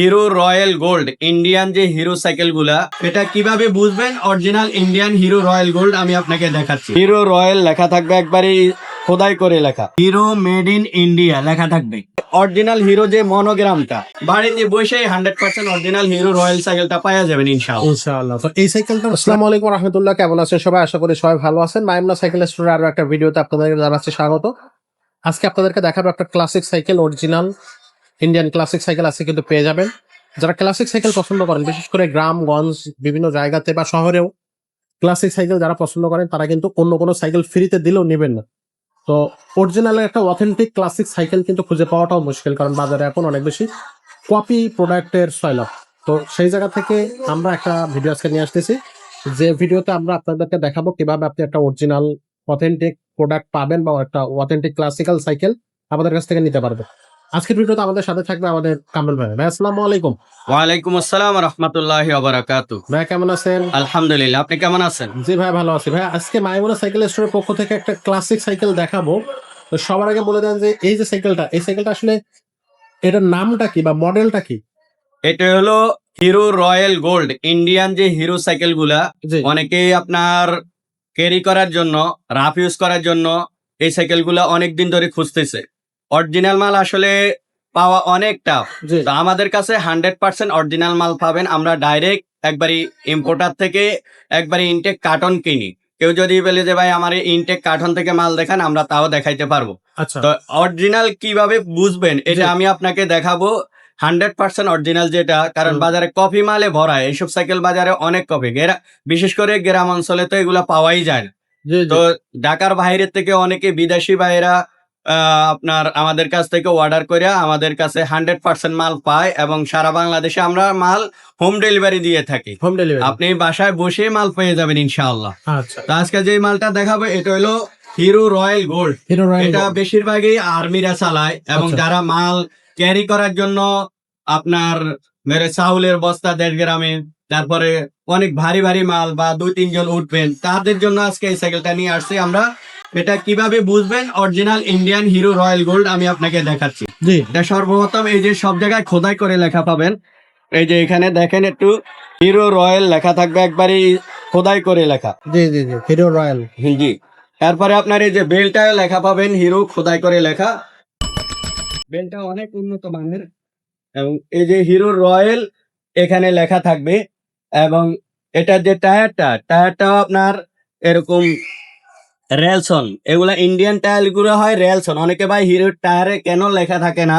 Hero Royal Gold, Indian যে Hero সাইকেলগুলা এটা কীভাবে বুঝবেন? Original Indian Hero Royal Gold আমি আপনাকে দেখাচ্ছি। হিরো রয়্যাল লেখা থাকবে একবারে খোদাই করে লেখা। হিরো মেড ইন ইন্ডিয়া লেখা থাকবে। অরিজিনাল হিরো যে মনোগ্রামটা, বাড়িতে বসে hundred percent original Hero Royal সাইকেলটা পাওয়া যাবেন ইনশাআল্লাহ। ইনশাআল্লাহ। তো এই সাইকেলটা আসসালামু আলাইকুম রহমতুল্লাহ, কেমন আছেন সবাই? আশা করি সবাই ভালো আছেন। মাইমনা সাইকেল স্টোরের আরও একটা ভিডিওতে আপনাদেরকে জানাচ্ছি স্বাগত। আজকে আপনাদেরকে দেখাবো একটা classic cycle original Indian classic cycle আছে কিন্তু পেয়ে যাবেন। যারা ক্লাসিক সাইকেল পছন্দ করেন, বিশেষ করে গ্রামগঞ্জ বিভিন্ন জায়গাতে বা শহরেও ক্লাসিক সাইকেল যারা পছন্দ করেন, তারা কিন্তু অন্য কোনো সাইকেল ফ্রিতে দিলেও নেবেন না। তো অরিজিনাল একটা অথেন্টিক ক্লাসিক সাইকেল কিন্তু খুঁজে পাওয়াটাও মুশকিল, কারণ বাজারে এখন অনেক বেশি কপি প্রোডাক্টের সয়লাভ তো সেই জায়গা থেকে আমরা একটা ভিডিও আজকে নিয়ে আসতেছি। যে ভিডিওতে আমরা আপনাদেরকে দেখাবো কীভাবে আপনি একটা অরিজিনাল অথেন্টিক প্রোডাক্ট পাবেন বা একটা অথেন্টিক ক্লাসিক্যাল সাইকেল আমাদের কাছ থেকে নিতে পারবেন। আজকের ভিডিওতে আমাদের সাথে থাকবে আমাদের কামরুল ভাই। ভাই আসসালামু আলাইকুম। ওয়ালাইকুম আসসালাম রহমতুল্লাহ বারাকাতু ভাই কেমন আছেন? আলহামদুলিল্লাহ আপনি কেমন আছেন? জি ভাই ভালো আছি। ভাই আজকে মাইমুনা সাইকেল স্টোরের পক্ষ থেকে একটা ক্লাসিক সাইকেল দেখাবো। তো সবার আগে বলে দেন যে এই যে সাইকেলটা এই সাইকেলটা আসলে এটার নামটা কি বা মডেলটা কি? এটা হলো হিরো রয়্যাল গোল্ড ইন্ডিয়ান যে হিরো সাইকেলগুলা অনেকেই আপনার ক্যারি করার জন্য রাফ ইউজ করার জন্য এই সাইকেলগুলা অনেকদিন ধরে খুঁজতেছে। অরিজিনাল মাল আসলে পাওয়া অনেক টাফ তো আমাদের কাছে হান্ড্রেড পার্সেন্ট অরিজিনাল মাল পাবেন। আমরা ডাইরেক্ট একবারই ইম্পোর্টার থেকে একবারই ইনটেক কার্টন কিনি। কেউ যদি বলে যে ভাই আমার ইনটেক কার্টন থেকে মাল দেখান আমরা তাও দেখাইতে পারব। আচ্ছা। তো অরিজিনাল কীভাবে বুঝবেন এটা আমি আপনাকে দেখাবো। হান্ড্রেড পার্সেন্ট অরিজিনাল যেটা কারণ বাজারে কফি মালে ভরা এইসব সাইকেল বাজারে অনেক কফি। গেরা বিশেষ করে গ্রাম অঞ্চলে তো এগুলা পাওয়াই যায় না। তো ঢাকার বাইরের থেকে অনেকে বিদেশি আহ, আপনার আমাদের কাছ থেকে অর্ডার করে আমাদের কাছে হান্ড্রেড পার্সেন্ট মাল পায় এবং সারা বাংলাদেশে আমরা মাল হোম ডেলিভারি দিয়ে থাকি। হোম ডেলিভারি আপনি বাসায় বসে মাল পেয়ে যাবেন ইনশাআল্লাহ। আচ্ছা। তো আজকে যে মালটা দেখাবো এটা হলো হিরো রয়্যাল গোল্ড হিরো এটা বেশিরভাগই আর্মিরা চালায় এবং আচ্ছা। যারা মাল ক্যারি করার জন্য আপনার মেরে চাউলের বস্তা দেড় গ্রামে তারপরে অনেক ভারী ভারী মাল বা দুই তিনজন উঠবেন তাদের জন্য আজকে এই সাইকেলটা নিয়ে আসছি। আমরা এটা কীভাবে বুঝবেন? Original Indian Hero Royal Gold আমি আপনাকে দেখাচ্ছি। জি। এটা সর্বপ্রথম এই যে সব জায়গায় খোদাই করে লেখা পাবেন। এই যে এখানে দেখেন একটু হিরো রয়্যাল লেখা থাকবে একবারই খোদাই করে লেখা। G G G Hero Royal G. তারপরে আপনার এই যে বেলটা লেখা পাবেন হিরো খোদাই করে লেখা। বেলটা অনেক উন্নত মানের। এবং এই যে হিরো রয়্যাল এখানে লেখা থাকবে। এবং এটার যে টায়ারটা টায়ারটাও আপনার এরকম রেলসন এগুলা ইন্ডিয়ান টায়ারগুলো হয় রেলসন। অনেকে ভাই হিরোর টায়ারে কেন লেখা থাকে না?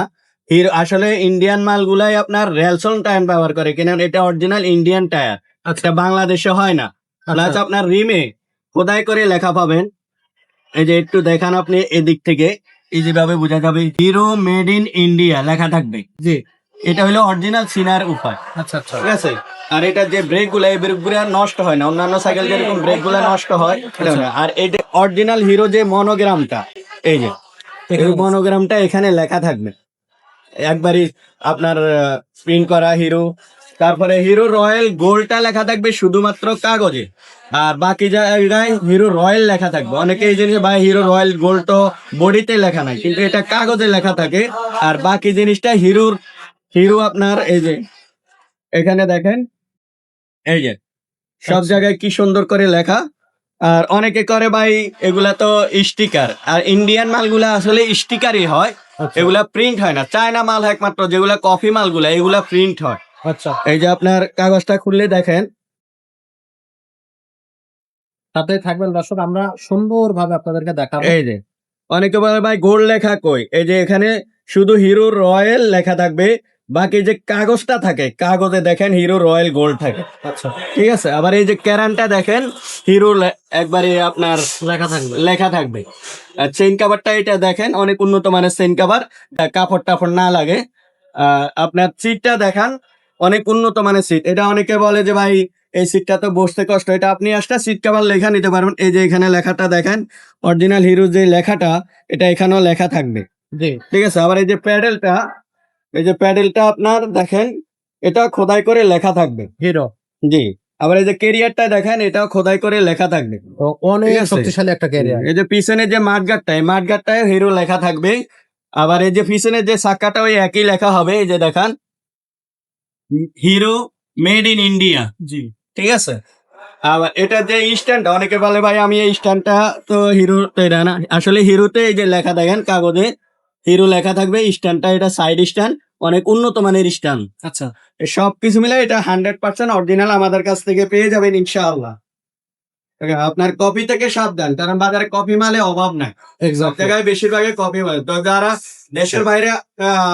হিরো আসলে ইন্ডিয়ান মালগুলাই আপনার রেলসন টায়ার ব্যবহার করে কেন এটা অরিজিনাল ইন্ডিয়ান টায়ার। আচ্ছা। এটা বাংলাদেশে হয় না। প্লাস আপনার রিমে খোদাই করে লেখা পাবেন। এই যে একটু দেখান আপনি এদিক থেকে। ইজি ভাবে বোঝা যাবে হিরো মেড ইন ইন্ডিয়া লেখা থাকবে। জি। এটা হলো অরিজিনাল সিনার উপায়। আচ্ছা আচ্ছা। ঠিক আছে? আর এটা যে ব্রেকগুলো এই ব্রেকগুলো নষ্ট হয় না। অন্যান্য সাইকেল যেরকম ব্রেকগুলো নষ্ট হয় আর এই যে অরিজিনাল হিরো যে মনোগ্রামটা এই যে এই মনোগ্রামটা এখানে লেখা থাকবে। একবারই আপনার প্রিন্ট করা হিরো তারপরে হিরো রয়্যাল গোল্ডটা লেখা থাকবে শুধুমাত্র কাগজে। আর বাকি জায়গায় হিরো রয়্যাল লেখা থাকবে। অনেকে এই জিনিস ভাই হিরো রয়্যাল গোল্ড তো বডিতে লেখা নাই। কিন্তু এটা কাগজে লেখা থাকে। আর বাকি জিনিসটা হিরোর হিরো আপনার এই যে এখানে দেখেন এই যে সব জায়গায় কি সুন্দর করে লেখা। আর অনেকে করে ভাই এগুলা তো স্টিকার। আর ইন্ডিয়ান মালগুলা আসলে স্টিকারই হয়। আচ্ছা। এগুলা প্রিন্ট হয় না। চায়না মাল একমাত্র যেগুলা কফি মালগুলা এগুলা প্রিন্ট হয়। আচ্ছা। এই যে আপনার কাগজটা খুললে দেখেন। সাথে থাকবেন দর্শক আমরা সুন্দরভাবে আপনাদেরকে দেখাবো। এই যে অনেকে বলে ভাই গোল্ড লেখা কই? এই যে এখানে শুধু হিরো রয়্যাল লেখা থাকবে। বাকি যে কাগজটা থাকে কাগজে দেখেন হিরো রয়্যাল গোল্ড থাকে। আচ্ছা। ঠিক আছে? আবার এই যে ক্যারানটা দেখেন হিরো একবারে আপনার লেখা থাকবে। লেখা থাকবে। চেইন কাভারটা এটা দেখেন অনেক উন্নত মানের চেইন কাভার কাপড় টাপড় না লাগে। আপনার সিটটা দেখান অনেক উন্নত মানের সিট এটা অনেকে বলে যে ভাই এই সিটটা তো বসতে কষ্ট এটা আপনি একটা সিট কাভার লেখা নিতে পারবেন। এই যে এখানে লেখাটা দেখেন অরিজিনাল হিরো যে লেখাটা এটা এখানেও লেখা থাকবে। জি। ঠিক আছে? আবার এই যে প্যাডেলটা এই যে প্যাডেলটা আপনার দেখেন এটা খোদাই করে লেখা থাকবে। হিরো জি আবার এই যে কেরিয়ারটা দেখেন এটাও খোদাই করে লেখা থাকবে। অনেক শক্তিশালী একটা ক্যারিয়ার। এই যে পিছনে যে মাঠগাটটা এই মাঠগাটটায় হিরো লেখা থাকবে। আবার এই যে পিছনে যে চাকাটা ওই একই লেখা হবে এই যে দেখান। Hero made in India ji. ঠিক আছে? আবার এটা যে স্ট্যান্ড অনেকে বলে ভাই আমি এই স্ট্যান্ডটা তো হিরো এটা না। আসলে হিরোতে এই যে লেখা দেখেন কাগজে। হিরো লেখা থাকবে স্ট্যান্ডটা এটা সাইড স্ট্যান্ড অনেক উন্নত মানের স্ট্যান্ড। আচ্ছা। সব কিছু মিলে এটা হান্ড্রেড পার্সেন্ট অরিজিনাল আমাদের কাছ থেকে পেয়ে যাবেন ইনশাআল্লাহ। আপনার কপি থেকে সাবধান কারণ বাজারে কপি মালে অভাব নাই। জায়গায় বেশিরভাগই কপি মালে। তো যারা দেশের বাইরে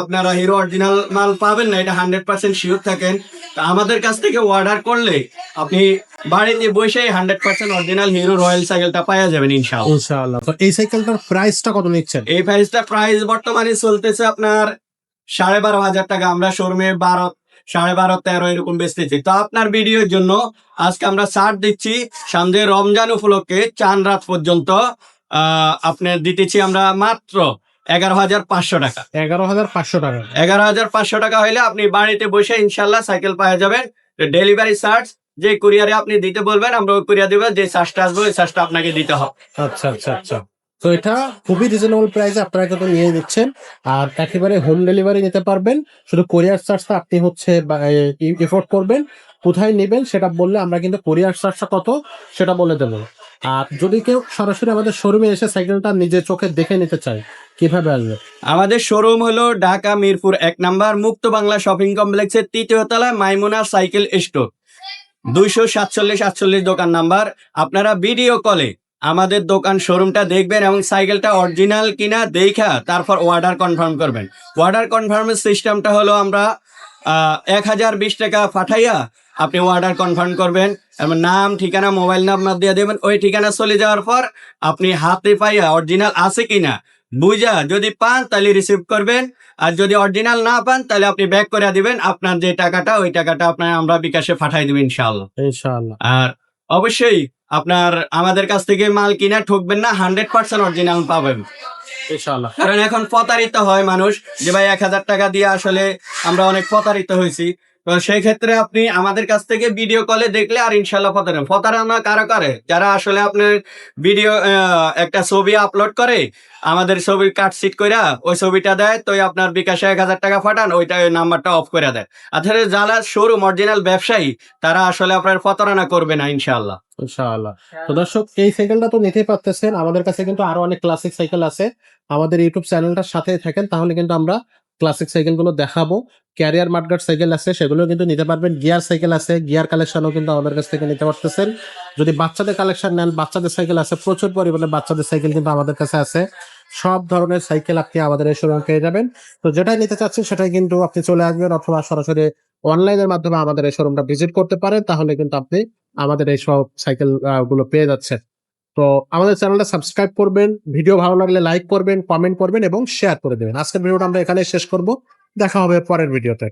আপনারা হিরো অরিজিনাল মাল পাবেন না এটা হান্ড্রেড পার্সেন্ট শিওর থাকেন। আমাদের কাছ থেকে অর্ডার করলে আপনি বাড়িতে বসে hundred percent original Hero Royal সাইকেলটা পাওয়া যাবেন ইনশাআল্লাহ। ইনশাআল্লাহ। তো এই সাইকেলটার প্রাইসটা কত নিচ্ছেন? এই প্রাইসটা প্রাইস বর্তমানে চলতেছে আপনার সাড়ে বারো হাজার টাকা। আমরা শোরুমে বারো সাড়ে বারো তেরো এরকম বেচতেছি। তো আপনার ভিডিওর জন্য আজকে আমরা ছাড় দিচ্ছি। সামনে রমজান উপলক্ষে চান রাত পর্যন্ত আহ, আপনার দিতেছি আমরা মাত্র এগারো হাজার পাঁচশো টাকা। এগারো হাজার পাঁচশো টাকা। এগারো হাজার পাঁচশো টাকা হইলে আপনি বাড়িতে বসে ইনশাল্লাহ সাইকেল পাওয়া যাবেন ডেলিভারি চার্জ যে কুরিয়ারে আপনি দিতে বলবেন আমরা ওই কুরিয়ার দেবো যে চার্জটা আসবে ওই চার্জটা আপনাকে দিতে হবে। আচ্ছা আচ্ছা আচ্ছা। তো এটা খুবই রিজনেবল প্রাইসে আপনারা কিন্তু নিয়ে নিচ্ছেন। আর একেবারে হোম ডেলিভারি নিতে পারবেন। শুধু কোরিয়ার চার্জটা আপনি হচ্ছে এফোর্ড করবেন। কোথায় নেবেন সেটা বললে আমরা কিন্তু কোরিয়ার চার্জটা কত সেটা বলে দেবো। আর যদি কেউ সরাসরি আমাদের শোরুমে এসে সাইকেলটা নিজের চোখে দেখে নিতে চায়, কীভাবে আসবে? আমাদের শোরুম হলো ঢাকা, মিরপুর এক নাম্বার, মুক্ত বাংলা শপিং কমপ্লেক্সের তৃতীয় তলায় মাইমুনা সাইকেল স্টোর। দুইশো সাতচল্লিশ আটচল্লিশ দোকান নাম্বার। আপনারা ভিডিও কলে আমাদের দোকান শোরুমটা দেখবেন এবং সাইকেলটা অরিজিনাল কিনা দেখা তারপর অর্ডার কনফার্ম করবেন। অর্ডার কনফার্মের সিস্টেমটা হলো আমরা এক হাজার বিশ টাকা পাঠাইয়া আপনি অর্ডার কনফার্ম করবেন এবং নাম ঠিকানা মোবাইল নাম্বার দিয়ে দেবেন ওই ঠিকানা চলে যাওয়ার পর আপনি হাতে পাইয়া অরিজিনাল আছে কিনা বুঝা যদি পান তাহলে রিসিভ করবেন আর যদি অরিজিনাল না পান তাহলে আপনি ব্যাক করে দিবেন আপনার যে টাকাটা ওই টাকাটা আপনার আমরা বিকাশে পাঠাই দেবেন ইনশাআল্লাহ। ইনশাআল্লাহ। আর অবশ্যই আপনার আমাদের কাছ থেকে মাল কিনা ঠকবেন না হান্ড্রেড পার্সেন্ট অরিজিনাল পাবেন। কারণ এখন প্রতারিত হয় মানুষ যে ভাই এক হাজার টাকা দিয়ে আসলে আমরা অনেক প্রতারিত হয়েছি। তো সেই ক্ষেত্রে আপনি আমাদের কাছ থেকে ভিডিও কলে দেখলে আর ইনশাল্লাহ প্রতারণা প্রতারণা কারও করে? যারা আসলে আপনার ভিডিও একটা ছবি আপলোড করে আমাদের ছবির কাটশিট কইরা ওই ছবিটা দেয় তো আপনার বিকাশে এক হাজার টাকা পাঠান ওইটা ওই নাম্বারটা অফ করে দেয় আসলে যারা শোরুম অরিজিনাল ব্যবসায়ী তারা আসলে আপনার প্রতারণা করবে না ইনশাল্লাহ ইনশাআল্লাহ। তো দর্শক এই সাইকেলটা তো নিতেই পারতেছেন। আমাদের কাছে কিন্তু আরও অনেক ক্লাসিক সাইকেল আছে। আমাদের ইউটিউব চ্যানেলটার সাথে থাকেন তাহলে কিন্তু আমরা ক্লাসিক সাইকেলগুলো দেখাবো। ক্যারিয়ার মার্টগার্ড সাইকেল আছে, সেগুলো কিন্তু নিতে পারবেন। গিয়ার সাইকেল আছে গিয়ার কালেকশনও কিন্তু আমাদের কাছ থেকে নিতে পারতেছেন। যদি বাচ্চাদের কালেকশন নেন, বাচ্চাদের সাইকেল আছে, প্রচুর পরিমাণে বাচ্চাদের সাইকেল কিন্তু আমাদের কাছে আছে। সব ধরনের সাইকেল আপনি আমাদের এই শোরুমে পেয়ে যাবেন। তো যেটাই নিতে চাচ্ছেন, সেটাই কিন্তু আপনি চলে আসবেন অথবা সরাসরি অনলাইনের মাধ্যমে আমাদের এই শোরুমটা ভিজিট করতে পারেন। তাহলে কিন্তু আপনি আমাদের এই সব সাইকেলগুলো পেয়ে যাচ্ছেন। তো আমাদের চ্যানেলটা সাবস্ক্রাইব করবেন, ভিডিও ভালো লাগলে লাইক করবেন কমেন্ট করবেন এবং শেয়ার করে দেবেন। আজকের ভিডিওটা আমরা এখানে শেষ করব। দেখা হবে পরের ভিডিওতে।